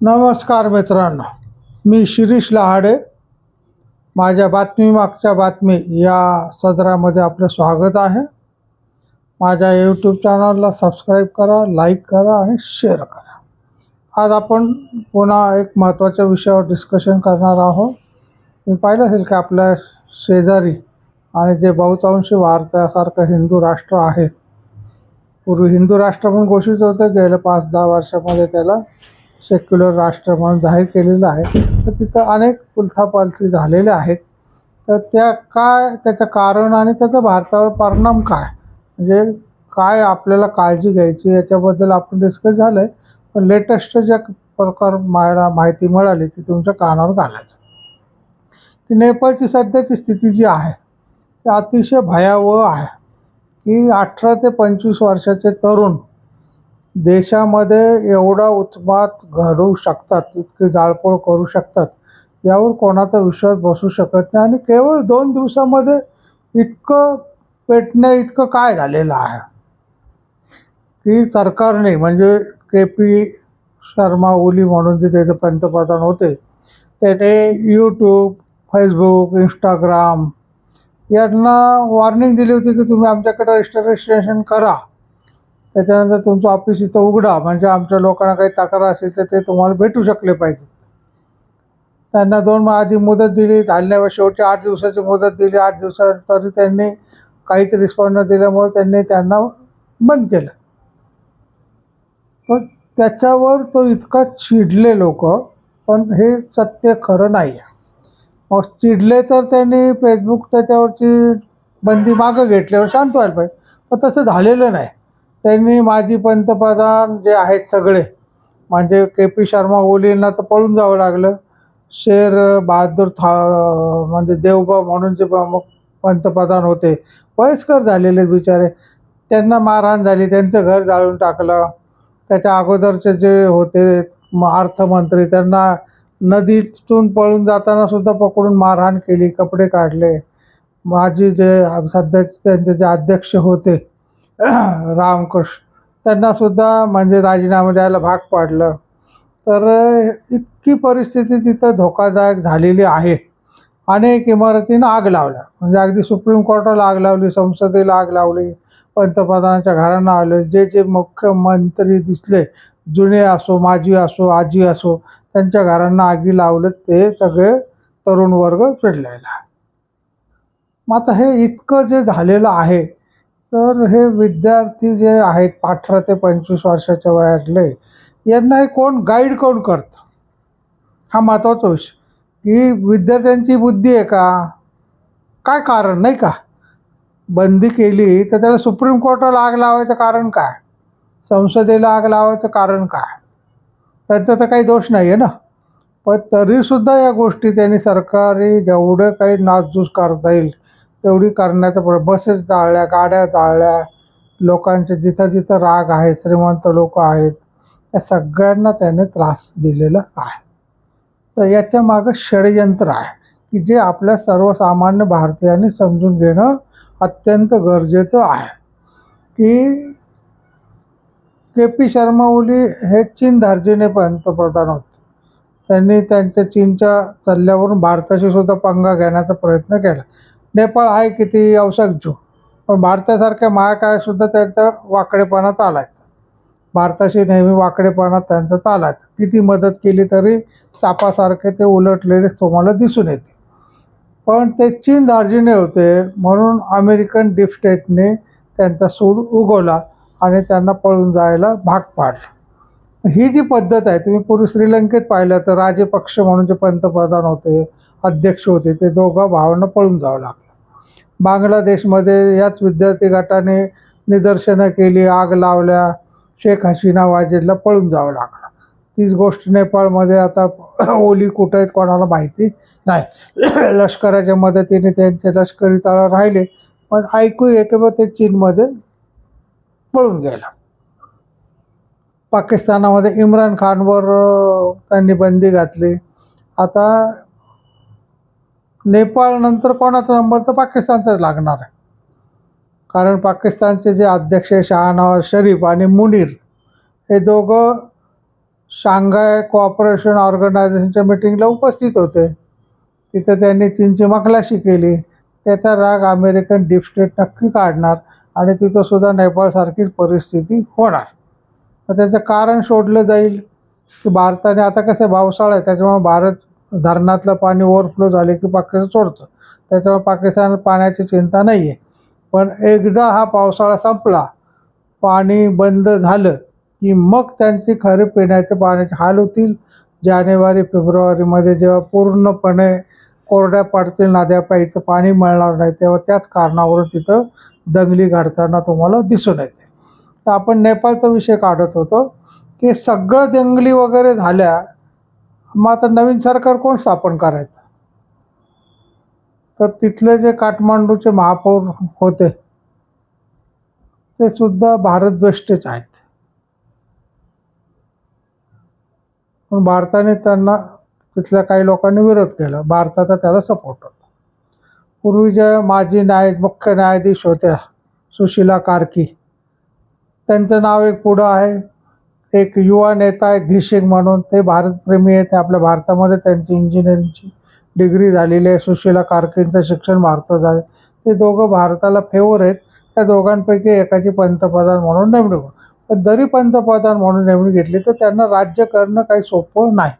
नमस्कार मित्रांनो मी शिरीष लहाडे. माझ्या बातमी मागच्या बातमी या सदरामध्ये आपलं स्वागत आहे. माझ्या यूट्यूब चॅनलला सबस्क्राईब करा लाईक करा आणि शेअर करा. आज आपण पुन्हा एक महत्त्वाच्या विषयावर डिस्कशन करणार आहोत. मी पाहिलं असेल की आपल्या शेजारी आणि जे बहुतांशी भारतासारखं हिंदू राष्ट्र आहे. पूर्वी हिंदू राष्ट्र म्हणून घोषित होतं गेल्या पाच दहा वर्षामध्ये त्याला. सेक्युलर राष्ट्र म्हणून जाहीर केलेलं आहे. तर तिथं अनेक उलथापालथी झालेल्या आहेत. तर त्या काय त्याचं कारण आणि त्याचा भारतावर परिणाम काय? म्हणजे काय आपल्याला काळजी घ्यायची याच्याबद्दल आपण डिस्कस झालं आहे पण लेटेस्ट ज्या प्रकार मला माहिती मिळाली ती तुमच्या कानावर घालायचं. की नेपाळची सध्याची स्थिती जी आहे ती अतिशय भयावह आहे. की अठरा ते पंचवीस वर्षाचे तरुण देशामध्ये एवढा उत्पात घडवू शकतात इतकी जाळपोळ करू शकतात यावर कोणाचा विश्वास बसू शकत नाही. आणि केवळ दोन दिवसामध्ये इतकं पेटणे इतकं काय झालेलं आहे? की सरकारने म्हणजे के पी शर्मा ओली म्हणून जे त्याचे पंतप्रधान होते त्याने यूट्यूब फेसबुक इंस्टाग्राम यांना वॉर्निंग दिली होती की तुम्ही आमच्याकडे रजिस्ट्रेशन करा. त्याच्यानंतर तुमचं ऑफिस इथं उघडा. म्हणजे आमच्या लोकांना काही तक्रार असेल तर ते तुम्हाला भेटू शकले पाहिजेत. त्यांना दोन आधी मुदत दिली धाडण्यावर शेवटी आठ दिवसाची मुदत दिली. आठ दिवसानंतर त्यांनी काहीच रिस्पॉन्स न दिल्यामुळे त्यांनी त्यांना बंद केलं. पण त्याच्यावर तो इतका चिडले लोक पण हे सत्य खरं नाही आहे मग चिडले तर त्यांनी फेसबुक त्याच्यावरची बंदी मागं घेतल्यावर शांत व्हायला पाहिजे. पण तसं झालेलं नाही. त्यांनी माजी पंतप्रधान जे आहेत सगळे म्हणजे के पी शर्मा ओलींना तर पळून जावं लागलं. शेर बहादूर था म्हणजे देवबा म्हणून जे पंतप्रधान होते वयस्कर झालेले बिचारे. त्यांना मारहाण झाली त्यांचं घर जाळून टाकलं. त्याच्या अगोदरचे जे होते म- अर्थमंत्री त्यांना नदीतून पळून जाताना सुद्धा पकडून मारहाण केली कपडे काढले. माझी जे सध्याचे त्यांचे जे अध्यक्ष होते रामकृष्ण. त्यांनासुद्धा म्हणजे राजीनामा द्यायला भाग पाडलं. तर इतकी परिस्थिती तिथं धोकादायक झालेली आहे. अनेक इमारतींना आग लावल्या. म्हणजे अगदी सुप्रीम कोर्टाला आग लावली संसदेला आग लावली पंतप्रधानांच्या घरांना आले. जे जे मुख्यमंत्री दिसले जुने असो माजी असो आजी असो त्यांच्या घरांना आगी लावले ते सगळे तरुण वर्ग पेटलेला मग आता हे इतकं जे झालेलं आहे तर हे विद्यार्थी जे आहेत अठरा ते पंचवीस वर्षाच्या वयातले यांना हे कोण गाईड कोण करतं? हा महत्त्वाचा विषय. की विद्यार्थ्यांची बुद्धी आहे का? काय कारण नाही का? बंदी केली तर त्याला सुप्रीम कोर्टाला आग लावायचं कारण काय? संसदेला आग लावायचं कारण काय? त्यांचा तर काही दोष नाही आहे ना? पण तरीसुद्धा या गोष्टी त्यांनी सरकारी जेवढं काही नासधूस करता येईल तेवढी करण्याचा प्र बसेस जाळल्या गाड्या जाळल्या. लोकांचे जिथं जिथं राग आहे श्रीमंत लोक आहेत त्या सगळ्यांना त्याने त्रास दिलेला आहे. तर याच्या मागं षडयंत्र आहे की जे आपल्या सर्वसामान्य भारतीयांनी समजून घेणं अत्यंत गरजेचं आहे. की के पी शर्मा ओली हे चीन धार्जिणे पंतप्रधान होते. त्यांनी त्यांच्या चीनच्या सल्ल्यावरून भारताशी सुद्धा पंगा घेण्याचा प्रयत्न केला. नेपाळ आहे किती अवसर पण भारतासारख्या महाकायसुद्धा त्यांचा वाकडेपणा चालायचा भारताशी नेहमी वाकडेपणा त्यांचा चालायचा किती मदत केली तरी सापासारखे ते उलटलेले तुम्हाला दिसून येते. पण ते चीन दार्जिने होते म्हणून अमेरिकन डीप स्टेटने त्यांचा सूड उगवला आणि त्यांना पळून जायला भाग पाडला. ही जी पद्धत आहे तुम्ही पूर्वी श्रीलंकेत पाहिलं तर राजपक्ष म्हणून जे पंतप्रधान होते अध्यक्ष होते ते दोघं भावांना पळून जावं लागलं. बांगलादेशमध्ये याच विद्यार्थी गटाने निदर्शनं केली आग लावल्या शेख हसीना वाजेदला पळून जावं लागलं. तीच गोष्ट नेपाळमध्ये आता ओली कुठं आहेत कोणाला माहिती नाही. लष्कराच्या मदतीने त्यांचे लष्करी तळ राहिले पण ऐकू येते मग ते चीनमध्ये पळून गेला. पाकिस्तानामध्ये इम्रान खानवर त्यांनी बंदी घातली. आता नेपाळनंतर कोणाचा नंबर? तर पाकिस्तानचाच लागणार आहे. कारण पाकिस्तानचे जे अध्यक्ष आहे शरीफ आणि मुनीर हे दोघं शांघाय कोऑपरेशन ऑर्गनायझेशनच्या मिटिंगला उपस्थित होते. तिथे त्यांनी चीनची मखलाशी केली. त्याचा राग अमेरिकन डीप स्टेट नक्की काढणार आणि तिथं सुद्धा नेपाळसारखीच परिस्थिती होणार. तर त्याचं कारण शोधलं जाईल की भारताने आता कसं भावसाळ आहे त्याच्यामुळे भारत धरणातलं पाणी ओव्हरफ्लो झाले की पाकिस्तान सोडतं. त्याच्यामुळे पाकिस्तान पाण्याची चिंता नाही आहे पण एकदा हा पावसाळा संपला पाणी बंद झालं की मग त्यांची खरे पिण्याचे पाण्याचे हाल होतील. जानेवारी फेब्रुवारीमध्ये जेव्हा पूर्णपणे कोरड्या पडतील नद्या प्यायचं पाणी मिळणार नाही तेव्हा त्याच कारणावरून तिथं दंगली घडताना तुम्हाला दिसून येते. तर आपण नेपाळचा विषय काढत होतो की सगळं दंगली वगैरे झाल्या मग आता नवीन सरकार कोण स्थापन करायचं? तर तिथले जे काठमांडूचे महापौर होते ते सुद्धा भारतद्वेष्टेच आहेत. पण भारताने त्यांना तिथल्या काही लोकांनी विरोध केला. भारताचा त्याला सपोर्ट होता. पूर्वी ज्या माजी न्याय मुख्य न्यायाधीश होत्या सुशिला कार्की त्यांचं नाव एक पुढं आहे. एक युवा नेता आहे घिशिंग म्हणून. ते भारतप्रेमी आहेत. ते आपल्या भारतामध्ये त्यांची इंजिनिअरिंगची डिग्री झालेली आहे. सुशीला कार्कींचं शिक्षण भारतात झालं. ते दोघं भारताला फेवर आहेत. त्या दोघांपैकी एकाची पंतप्रधान म्हणून नेमणूक पण जरी पंतप्रधान म्हणून नेमणूक घेतली तर त्यांना राज्य करणं काही सोपं नाही.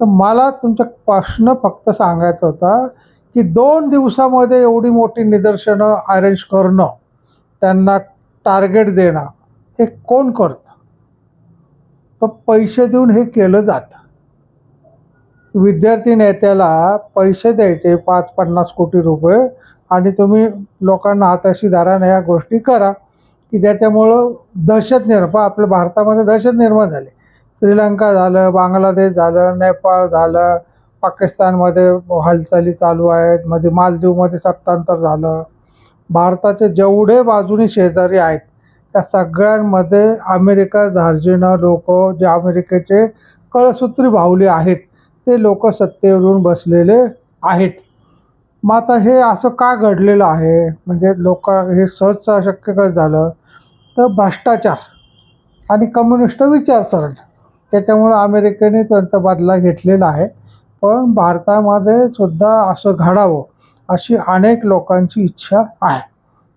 तर मला तुमचा प्रश्न फक्त सांगायचा होता की दोन दिवसामध्ये एवढी मोठी निदर्शनं अरेंज करणं त्यांना टार्गेट देणं हे कोण करतं? तर पैसे देऊन हे केलं जातं. विद्यार्थी नेत्याला पैसे द्यायचे पाच पन्नास कोटी रुपये आणि तुम्ही लोकांना हाताशी धराने ह्या गोष्टी करा की ज्याच्यामुळं दहशत निर्माण आपल्या भारतामध्ये दहशत निर्माण झाली. श्रीलंका झालं बांगलादेश झालं नेपाळ झालं पाकिस्तानमध्ये हालचाली चालू आहेत मध्ये मालदीवमध्ये सत्तांतर झालं. भारताचे जेवढे बाजूनी शेजारी आहेत त्या सगळ्यांमध्ये अमेरिका धार्जिणं लोक जे अमेरिकेचे कळसूत्री भावले आहेत ते लोक सत्तेवरून बसलेले आहेत. मग आता हे असं का घडलेलं आहे? म्हणजे लोक हे सहज शक्य कसं झालं तर भ्रष्टाचार आणि कम्युनिस्ट विचारसरणी त्याच्यामुळं अमेरिकेने त्यांचा बदला घेतलेला आहे. पण भारतामध्ये सुद्धा असं घडावं अशी अनेक लोकांची इच्छा आहे.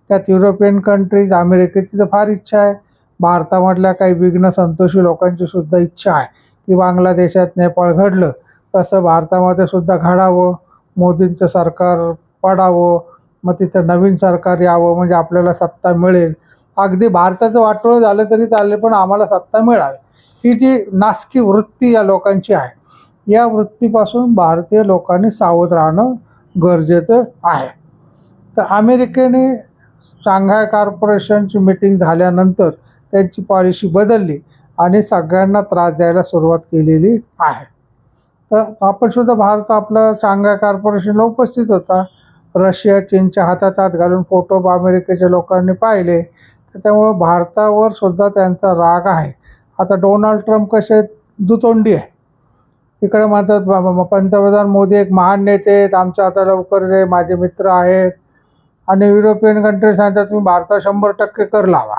त्यात युरोपियन कंट्रीज अमेरिकेची तर फार इच्छा आहे. भारतामधल्या काही विघ्न संतोषी लोकांची सुद्धा इच्छा आहे की बांगलादेशात नेपाळ घडलं तसं भारतामध्ये सुद्धा घडावं मोदींचं सरकार पडावं मग तिथं नवीन सरकार यावं म्हणजे आपल्याला सत्ता मिळेल. अगदी भारताचं वाटोळं झालं तरी चालेल पण आम्हाला सत्ता मिळावी. ही जी नासकी वृत्ती या लोकांची आहे या वृत्तीपासून भारतीय लोकांनी सावध राहणं गरजेचं आहे. तर अमेरिकेने शांघाय कॉर्पोरेशनची मिटिंग झाल्यानंतर त्यांची पॉलिसी बदलली आणि सगळ्यांना त्रास द्यायला सुरुवात केलेली आहे. तर आपण सुद्धा भारत आपलं शांघाय कॉर्पोरेशनला उपस्थित होता. रशिया चीनच्या हातात हात घालून फोटो अमेरिकेच्या लोकांनी पाहिले. त्याच्यामुळं भारतावर सुद्धा त्यांचा राग आहे. आता डोनाल्ड ट्रम्प कसे दुतोंडी आहे? इकडे म्हणतात पंतप्रधान मोदी एक महान नेते आहेत. आमच्या आता लवकर जे माझे मित्र आहेत. आणि युरोपियन कंट्री सांगतात तुम्ही भारतात शंभर टक्के कर लावा.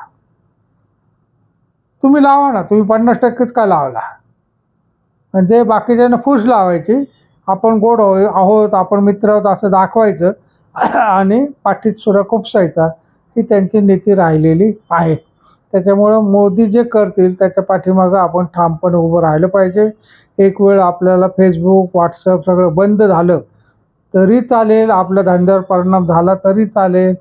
तुम्ही लावा ना तुम्ही पन्नास टक्केच का लावला? म्हणजे बाकीच्यांना फुस लावायची. आपण गोड हो आहोत आपण मित्र आहोत असं दाखवायचं. आणि पाठीत सुरा खुपसायचा. ही त्यांची नीती राहिलेली आहे. त्याच्यामुळं मोदी जे करतील त्याच्या पाठीमागं आपण ठामपणे उभं राहिलं पाहिजे. एक वेळ आपल्याला फेसबुक व्हॉट्सअप सगळं बंद झालं तरी चालेल आपल्या धंद्यावर परिणाम झाला तरी चालेल.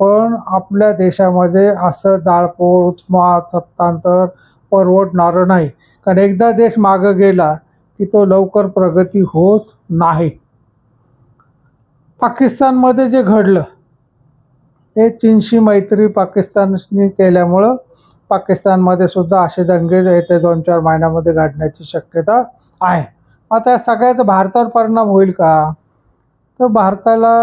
पण आपल्या देशामध्ये असं जाळपोळ उचमात सत्तांतर परवडणारं नाही. कारण एकदा देश मागं गेला की तो लवकर प्रगती होत नाही. पाकिस्तानमध्ये जे घडलं हे चीनशी मैत्री पाकिस्ताननी केल्यामुळं पाकिस्तानमध्ये सुद्धा असे दंगे येते दोन चार महिन्यामध्ये घडण्याची शक्यता आहे. आता या सगळ्याचा भारतावर परिणाम होईल का? तर भारताला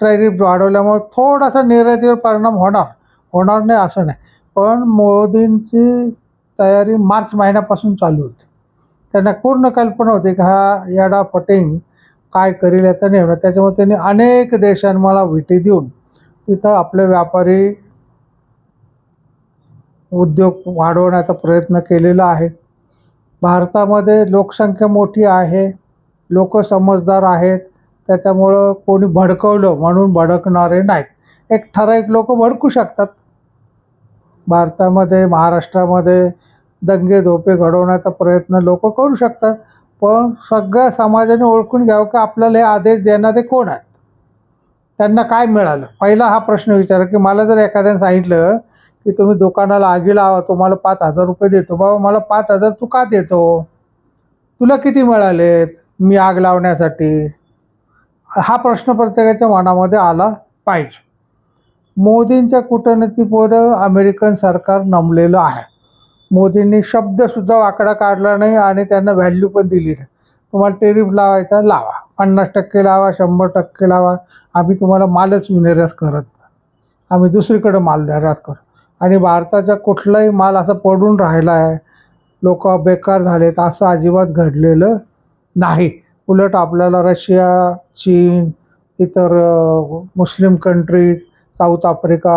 टॅरिफ वाढवल्यामुळे थोडासा निर्यातीवर परिणाम होणार होणार नाही असं नाही. पण मोदींची तयारी मार्च महिन्यापासून चालू होती. त्यांना पूर्ण कल्पना होती की हा याडा पटिंग काय करेल याचा नेमणं त्याच्यामुळे त्यांनी अनेक देशांना विटी देऊन तिथं आपले व्यापारी उद्योग वाढवण्याचा प्रयत्न केलेला आहे. भारतामध्ये लोकसंख्या मोठी आहे लोक समजदार आहेत त्याच्यामुळं कोणी भडकवलं म्हणून भडकणारे नाहीत. एक ठराविक लोक भडकू शकतात. भारतामध्ये महाराष्ट्रामध्ये दंगे धोपे घडवण्याचा प्रयत्न लोक करू शकतात. पण सगळ्या समाजाने ओळखून घ्यावं की आपल्याला हे आदेश देणारे कोण आहेत? त्यांना काय मिळालं? पहिला हा प्रश्न विचारा की मला जर एखाद्याने सांगितलं की तुम्ही दुकानाला आगी लावा तुम्हाला पाच हजार रुपये देतो. बाबा मला पाच हजार तू का देतो? तुला किती मिळालेत? मी आग लावण्यासाठी. हा प्रश्न प्रत्येकाच्या मनामध्ये आला पाहिजे. मोदींच्या कूटनीतीपुढं अमेरिकन सरकार नमलेलं आहे. मोदींनी शब्दसुद्धा वाकडा काढला नाही आणि त्यांना व्हॅल्यू पण दिली नाही. तुम्हाला टेरिफ लावायचा लावा. पन्नास टक्के लावा शंभर टक्के लावा. आम्ही तुम्हाला मालच निर्यात करत आम्ही दुसरीकडे माल निर्यात करू आणि भारताचा कुठलाही माल असा पडून राहिला आहे लोक बेकार झालेत असं अजिबात घडलेलं नाही. उलट आपल्याला रशिया चीन इतर मुस्लिम कंट्रीज साऊथ आफ्रिका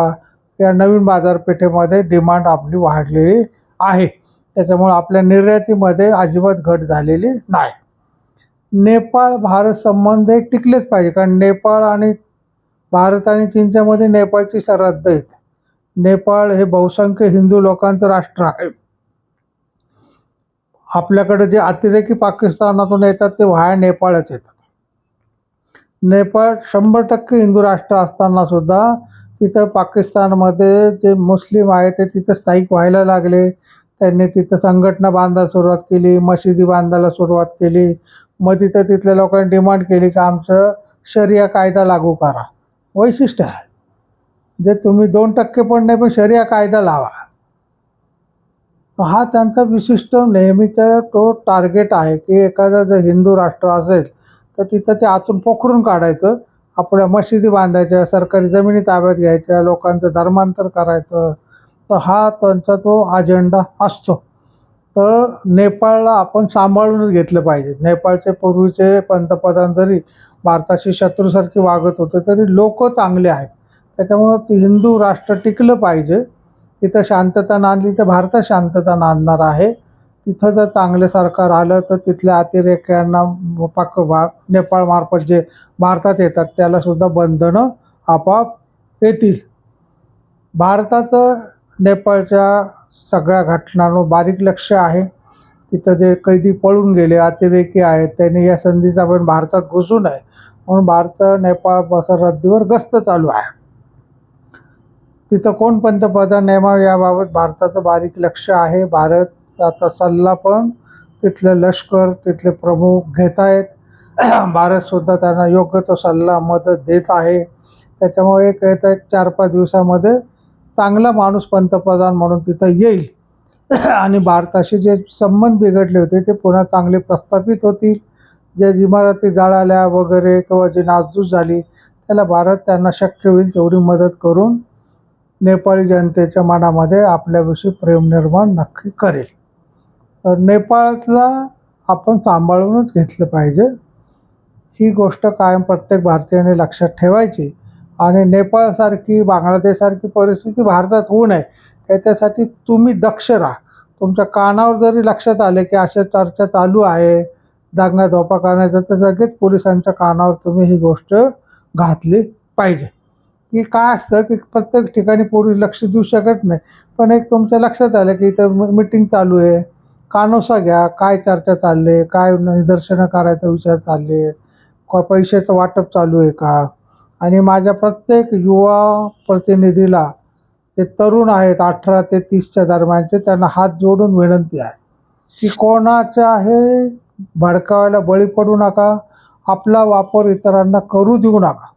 या नवीन बाजारपेठेमध्ये डिमांड आपली वाढलेली आहे. त्याच्यामुळे आपल्या निर्यातीमध्ये अजिबात घट झालेली नाही. नेपाळ भारत संबंध हे टिकलेच पाहिजे कारण नेपाळ आणि भारत आणि चीनच्यामध्ये नेपाळची सरहद्द येते नेपाळ हे बहुसंख्य हिंदू लोकांचं राष्ट्र आहे. आपल्याकडे जे अतिरेकी पाकिस्तानातून येतात ते व्हाया नेपाळच येतात. नेपाळ शंभर टक्के हिंदू राष्ट्र असताना सुद्धा तिथं पाकिस्तानमध्ये जे मुस्लिम आहे ते तिथं स्थायिक व्हायला लागले. त्यांनी तिथं संघटना बांधायला सुरुवात केली मशिदी बांधायला सुरुवात केली. मग तिथं तिथल्या लोकांनी डिमांड केली की आमचं शरिया कायदा लागू करा. वैशिष्ट्य आहे. जे तुम्ही दोन टक्के पण नाही पण शरिया कायदा लावा. हा त्यांचा विशिष्ट नेहमीचा तो टार्गेट आहे की एखादं जर हिंदू राष्ट्र असेल तर तिथं ते आतून पोखरून काढायचं. आपल्या मशिदी बांधायच्या सरकारी जमिनी ताब्यात घ्यायच्या लोकांचं धर्मांतर करायचं. तर हा त्यांचा तो अजेंडा असतो. तर नेपाळला आपण सांभाळूनच घेतलं पाहिजे. नेपाळचे पूर्वीचे पंतप्रधान जरी भारताशी शत्रूसारखे वागत होते तरी लोक चांगले आहेत. त्याच्यामुळं ते हिंदू राष्ट्र टिकलं पाहिजे. तिथं शांतता नांदली तर भारतात शांतता नांदणार आहे. तिथं जर चांगलं सरकार आलं तर तिथल्या अतिरेक्यांना पाक भा नेपाळमार्फत जे भारतात येतात त्यालासुद्धा बंधनं आपोआप येतील. भारताचं नेपाळच्या सगळ्या घटनांवर बारीक लक्ष आहे. तिथं जे कैदी पळून गेले अतिरेकी आहेत त्यांनी या संधीचा पण भारतात घुसू नये म्हणून भारत नेपाळ सरहद्दीवर गस्त चालू आहे. तिथं कोण पंतप्रधान नेमावे याबाबत भारताचं बारीक लक्ष आहे. भारताचा सल्ला पण तिथलं लष्कर तिथले प्रमुख घेत आहेत. भारतसुद्धा त्यांना योग्य तो सल्ला मदत देत आहे. त्याच्यामुळे एक येत एक चार पाच दिवसामध्ये चांगला माणूस पंतप्रधान म्हणून तिथं येईल. आणि भारताशी जे संबंध बिघडले होते ते पुन्हा चांगले प्रस्थापित होतील. जे इमारती जाळाल्या वगैरे किंवा जी नासधूस झाली त्याला भारत त्यांना शक्य होईल तेवढी मदत करून नेपाळी जनतेच्या मनामध्ये आपल्याविषयी प्रेम निर्माण नक्की करेल. तर नेपाळातला आपण सांभाळूनच घेतलं पाहिजे. ही गोष्ट कायम प्रत्येक भारतीयाने लक्षात ठेवायची. आणि नेपाळसारखी बांगलादेशसारखी परिस्थिती भारतात होऊ नये याच्यासाठी तुम्ही दक्ष राहा. तुमच्या कानावर जरी लक्षात आले की अशा चर्चा चालू आहे दांगा धोपा करण्याचा तर लगेच पोलिसांच्या कानावर तुम्ही ही गोष्ट घातली पाहिजे. की काय असतं की प्रत्येक ठिकाणी पोलीस लक्ष देऊ शकत नाही. पण एक तुमच्या लक्षात आलं की इथं मिटिंग चालू आहे. कानोसा घ्या काय चर्चा चालले काय निदर्शनं करायचा विचार चालले का पैशाचं वाटप चालू आहे का? आणि माझ्या प्रत्येक युवा प्रतिनिधीला जे तरुण आहेत अठरा ते तीसच्या दरम्यानचे त्यांना हात जोडून विनंती आहे की कोणाच्या हे भडकावायला बळी पडू नका आपला वापर इतरांना करू देऊ नका.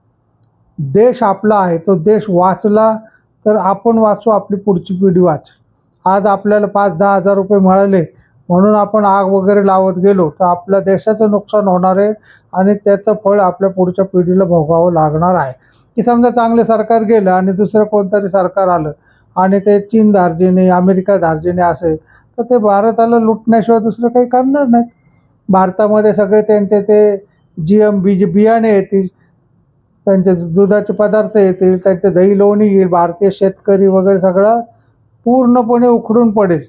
देश आपला आहे तो देश वाचला तर आपण वाचू आपली पुढची पिढी वाच आज आपल्याला पाच दहा हजार रुपये मिळाले म्हणून आपण आग वगैरे लावत गेलो तर आपल्या देशाचं नुकसान होणार आहे आणि त्याचं फळ आपल्या पुढच्या पिढीला भोगावं लागणार आहे. की समजा चांगलं सरकार गेलं आणि दुसरं कोणतरी सरकार आलं आणि ते चीन धार्जिने अमेरिका धार्जिने असेल तर ते भारताला लुटण्याशिवाय दुसरं काही करणार नाहीत. भारतामध्ये सगळे त्यांचे ते जी एम बी बियाणे येतील. त्यांचे दुधाचे पदार्थ येतील त्यांचे दही लोणी येईल भारतीय शेतकरी वगैरे सगळं पूर्णपणे उखडून पडेल.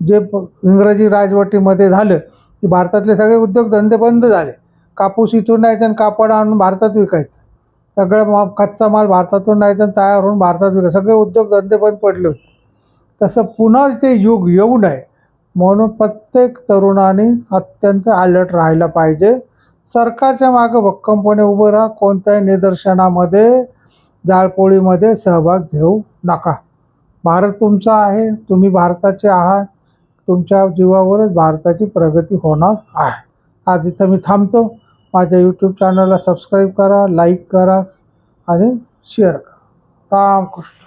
जे इंग्रजी राजवटीमध्ये झालं की भारतातले सगळे उद्योगधंदे बंद झाले. कापूस इथून न्यायचा आणि कापड आणून भारतात विकायचं. सगळं मा कच्चा माल भारतातून न्यायचा आणि तयार होऊन भारतात विकायचं. सगळे उद्योगधंदे बंद पडले होते. तसं पुन्हा ते युग येऊ नये म्हणून प्रत्येक तरुणाने अत्यंत अलर्ट राहायला पाहिजे. सरकारच्या मागं भक्कमपणे उभं राहा. कोणत्याही निदर्शनामध्ये जाळपोळीमध्ये सहभाग घेऊ नका. भारत तुमचा आहे. तुम्ही भारताचे आहात. तुमच्या जीवावरच भारताची प्रगती होणार आहे. आज इथं मी थांबतो. माझ्या यूट्यूब चॅनलला सबस्क्राईब करा लाईक करा आणि शेअर करा. रामकृष्ण.